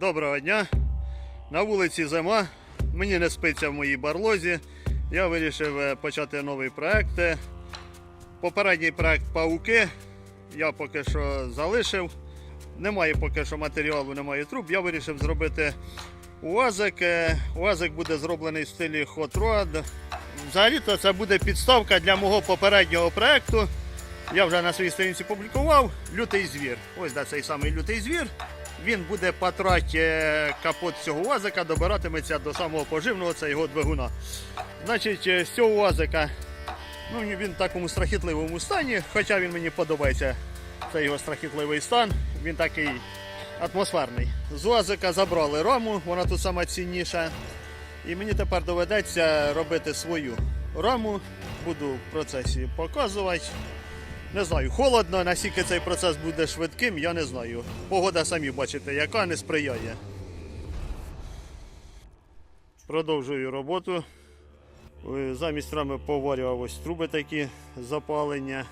Доброго дня. На вулиці зима. Мені не спиться в моїй барлозі. Я вирішив е, почати новий проект. Е, Попередній проект пауки я поки що залишив. Немає поки що матеріалу, немає труб. Я вирішив зробити УАЗик. Е, УАЗик буде зроблений в стилі Hot Rod. Взагалі-то це буде підставка для мого попереднього проекту. Я вже на своїй сторінці публікував лютий звір. Ось де цей самий лютий звір. Він буде патрати е, капот цього УАЗика, добиратиметься до самого поживного, це його двигуна. Значить, е, з цього УАЗика, ну він в такому страхітливому стані, хоча він мені подобається. Це його страхітливий стан, він такий атмосферний. З УАЗика забрали раму, вона тут сама цінніша. І мені тепер доведеться робити свою раму. Буду в процесі показувати. Не знаю, холодно, наскільки цей процес буде швидким, я не знаю. Погода самі бачите, яка не сприяє. Продовжую роботу. Е, Замість рами поварював ось труби такі запалення.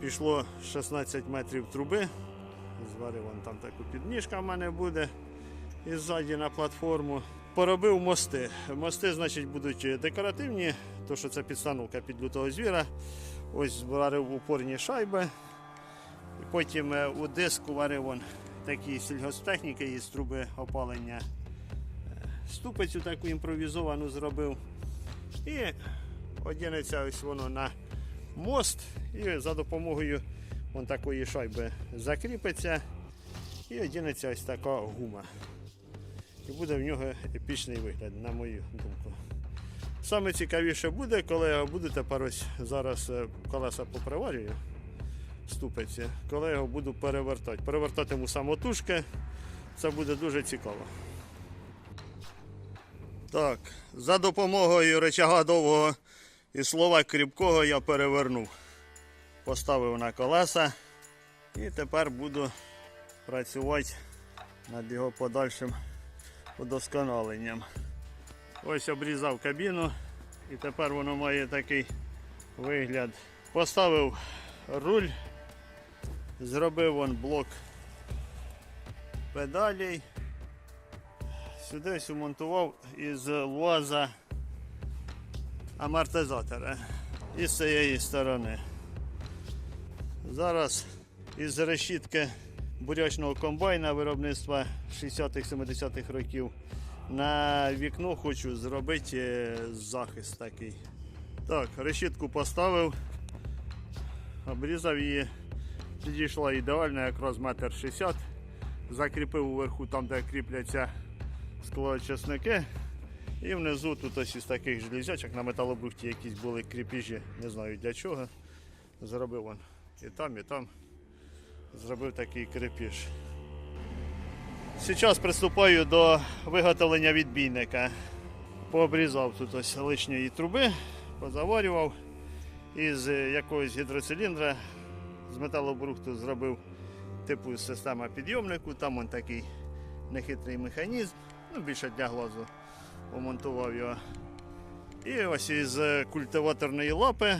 Пішло 16 метрів труби. Зварив там таку підніжка в мене буде. І ззаді на платформу. Поробив мости. Мости, значить, будуть декоративні, то що це підстановка під лютого звіра. Ось варив упорні шайби. І потім е, у диску варив вон такі сільгосптехніки із труби опалення. Е, Ступицю таку імпровізовану зробив. І одінеться ось воно на мост. І за допомогою вон такої шайби закріпиться. І одінеться ось така гума. І буде в нього епічний вигляд, на мою думку. Саме цікавіше буде, коли буду тепер ось зараз е, колеса поприварюю ступиці, коли його буду перевертати. Перевертатиму самотужки, це буде дуже цікаво. Так, за допомогою речага довгого і слова кріпкого я перевернув. Поставив на колеса і тепер буду працювати над його подальшим удосконаленням. Ось обрізав кабіну і тепер воно має такий вигляд. Поставив руль, зробив вон блок педалей. Сюди ось умонтував із луаза амортизатора і з цієї сторони. Зараз із решітки бурячного комбайна виробництва 60-70-х років на вікно хочу зробити е, захист такий. Так, решітку поставив, обрізав її, підійшла ідеально, якраз метр 60. Закріпив уверху там, де кріпляться склочасники. І внизу тут ось із таких железячок на металобрухті якісь були кріпіжі, не знаю для чого. Зробив он і там, і там. Зробив такий крепіж. Зараз приступаю до виготовлення відбійника. Пообрізав тут ось лишньої труби, позаварював із якогось гідроциліндра з металобрухту зробив типу система підйомнику. Там он такий нехитрий механізм, ну більше для глазу помонтував його. І ось із культиваторної лапи,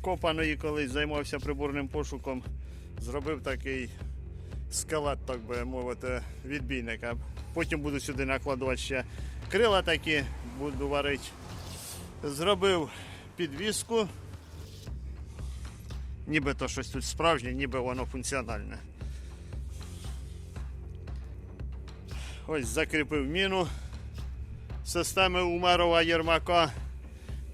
копаної колись займався приборним пошуком, зробив такий скелет, так би мовити, відбійника. Потім буду сюди накладувати ще крила такі, буду варити. Зробив підвіску. Ніби то щось тут справжнє, ніби воно функціональне. Ось закріпив міну системи Умерова Єрмака.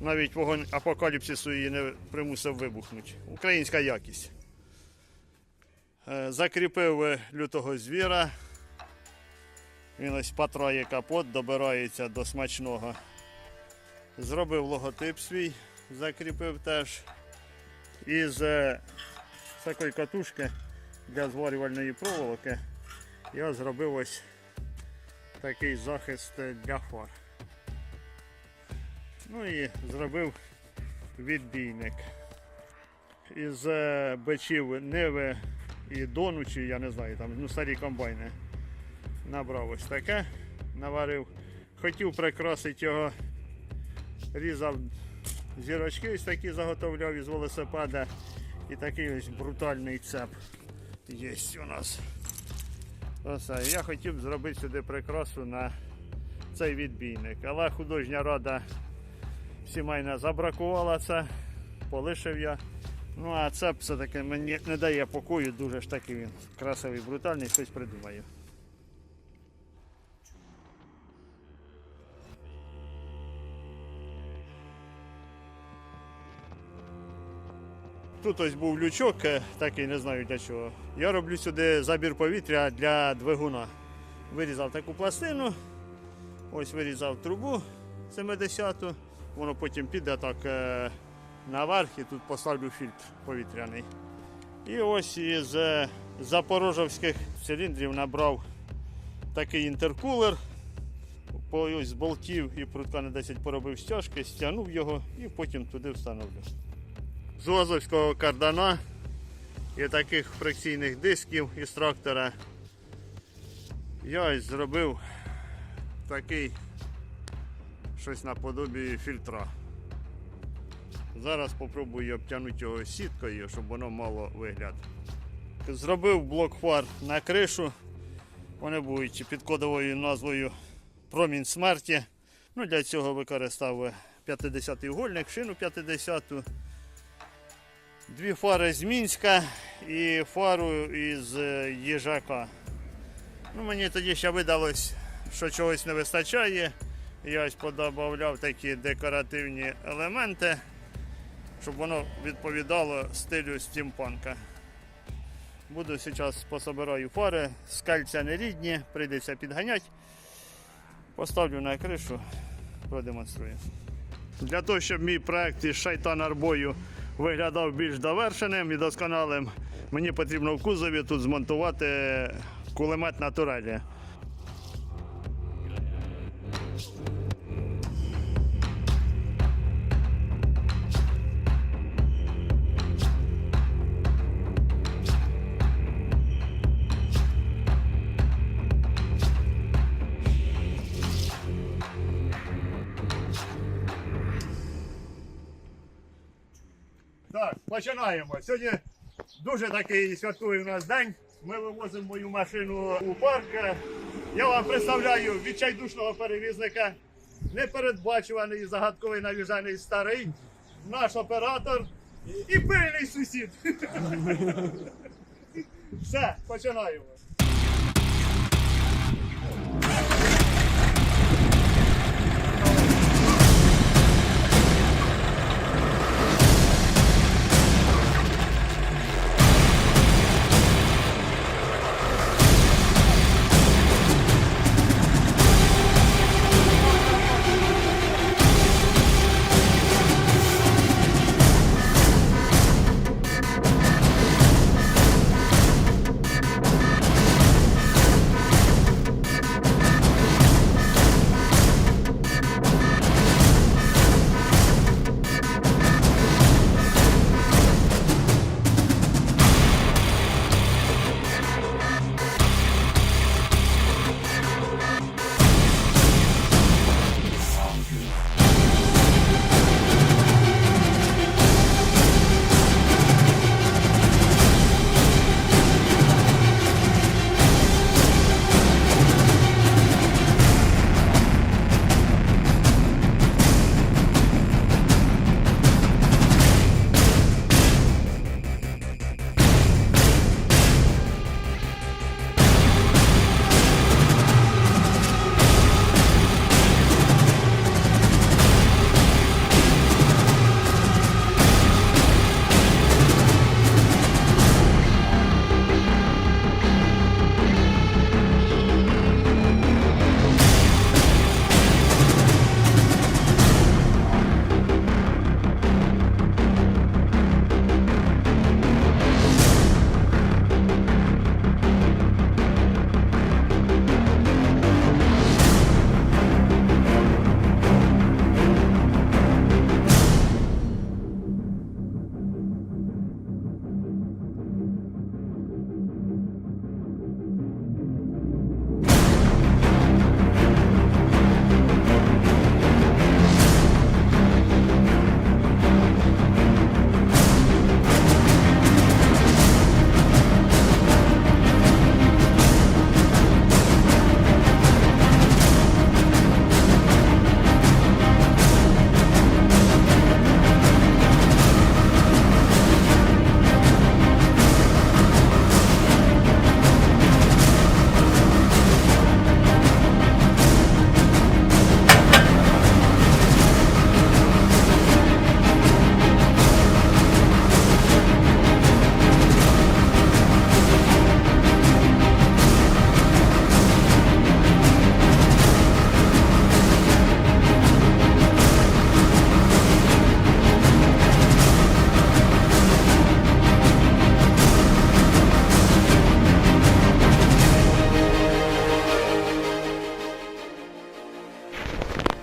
Навіть вогонь апокаліпсису її не примусив вибухнути. Українська якість. Е, Закріпив лютого звіра. Він ось патрає капот, добирається до смачного. Зробив логотип свій, закріпив теж. Із е, такої катушки для зварювальної проволоки я зробив ось такий захист для фар. Ну і зробив відбійник. Із е, бичів Ниви і Дону, чи я не знаю, там ну, старі комбайни. Набрав ось таке, наварив. Хотів прикрасити його, різав зірочки ось такі заготовляв із велосипеда. І такий ось брутальний цеп є у нас. Оце. Я хотів зробити сюди прикрасу на цей відбійник, але художня рада сімейна забракувала це, полишив я. Ну а це все-таки мені не дає покою, дуже ж такий він красивий, брутальний, щось придумаю. Тут ось був лючок, е, такий не знаю для чого. Я роблю сюди забір повітря для двигуна. Вирізав таку пластину, ось вирізав трубу 70-ту, воно потім піде так е, наверх і тут поставлю фільтр повітряний. І ось із е, запорожовських циліндрів набрав такий інтеркулер. Ось з болтів і прутка на 10 поробив стяжки, стягнув його і потім туди встановлю. З Лазовського кардана і таких фрикційних дисків із трактора я ось зробив такий щось наподобі фільтра. Зараз спробую обтягнути його сіткою, щоб воно мало вигляд. Зробив блок фар на кришу. Вони будуть під кодовою назвою Промінь смерті. Ну, для цього використав 50-й угольник, шину 50-ту. Дві фари з Мінська і фару із їжака. Ну, мені тоді ще видалось, що чогось не вистачає. Я ось подобавляв такі декоративні елементи, щоб воно відповідало стилю стімпанка. Буду зараз пособираю фари, скальця не рідні, прийдеться підганяти. Поставлю на кришу, продемонструю. Для того, щоб мій проект із шайтан арбою виглядав більш довершеним і досконалим, мені потрібно в кузові тут змонтувати кулемет на турелі. Починаємо. Сьогодні дуже такий святковий у нас день. Ми вивозимо мою машину у парк. Я вам представляю відчайдушного перевізника, непередбачуваний, загадковий навіжаний старий, наш оператор і пильний сусід. Все, починаємо.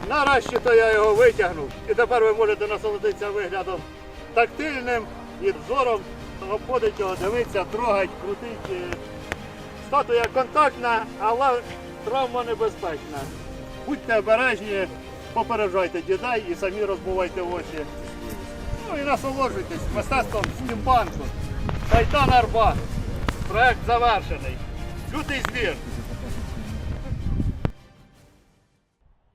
Краще, то я його витягнув. І тепер ви можете насолодитися виглядом тактильним і зором обходить його, дивитися, трогать, крутить. Е, Статуя контактна, але травма небезпечна. Будьте обережні, попереджайте дітей і самі розбувайте очі. Ну і насолоджуйтесь мистецтвом стімпанку. Шайтан Арбат. Проект завершений. Лютий звір.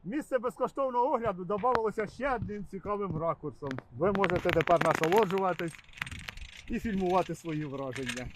Місце безкоштовного огляду додавалося ще одним цікавим ракурсом. Ви можете тепер насолоджуватись і фільмувати свої враження.